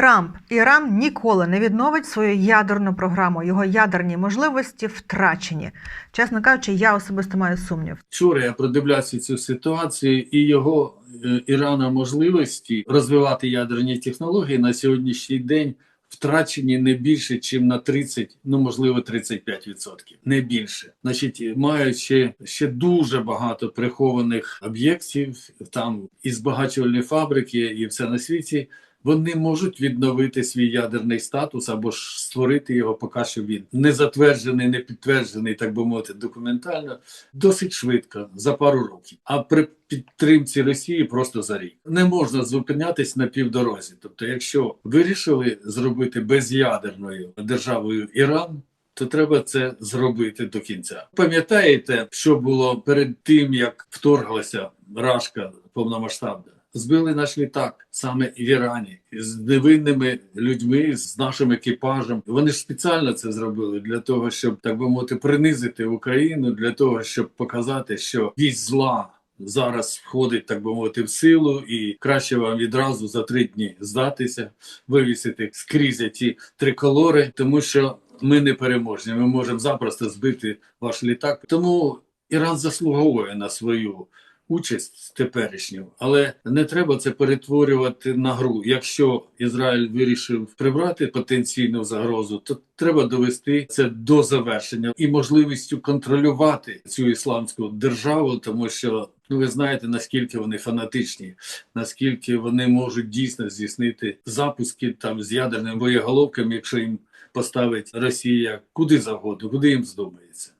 Трамп, Іран ніколи не відновить свою ядерну програму. Його ядерні можливості втрачені. Чесно кажучи, я особисто маю сумнів. Вчора я продивлявся цю ситуацію і його е, Ірана можливості розвивати ядерні технології на сьогоднішній день втрачені не більше, ніж на 30, ну можливо, 35%. Не більше. Значить, ще, ще дуже багато прихованих об'єктів, там і збагачувальні фабрики, і все на світі. Вони можуть відновити свій ядерний статус або ж створити його, поки що він не затверджений, не підтверджений, так би мовити, документально, досить швидко, за пару років. А при підтримці Росії просто за рік не можна зупинятись на півдорозі. Тобто, якщо вирішили зробити безядерною державою Іран. То треба це зробити до кінця. Пам'ятаєте, що було перед тим, як вторглася Рашка повномасштабна? Збили наш літак саме в Ірані з невинними людьми, з нашим екіпажем. Вони ж спеціально це зробили для того, щоб так би мовити, принизити Україну, для того, щоб показати, що вісь зла зараз входить, так би мовити, в силу, і краще вам відразу за три дні здатися, вивісити скрізь ці триколори, тому що ми не переможні. Ми можемо запросто збити ваш літак. Тому Іран заслуговує на свою участь теперішню, але не треба це перетворювати на гру. Якщо Ізраїль вирішив прибрати потенційну загрозу, то треба довести це до завершення і можливістю контролювати цю ісламську державу, тому що ну ви знаєте наскільки вони фанатичні, наскільки вони можуть дійсно здійснити запуски там з ядерним боєголовками, якщо їм поставить Росія куди завгодно, куди їм здумається.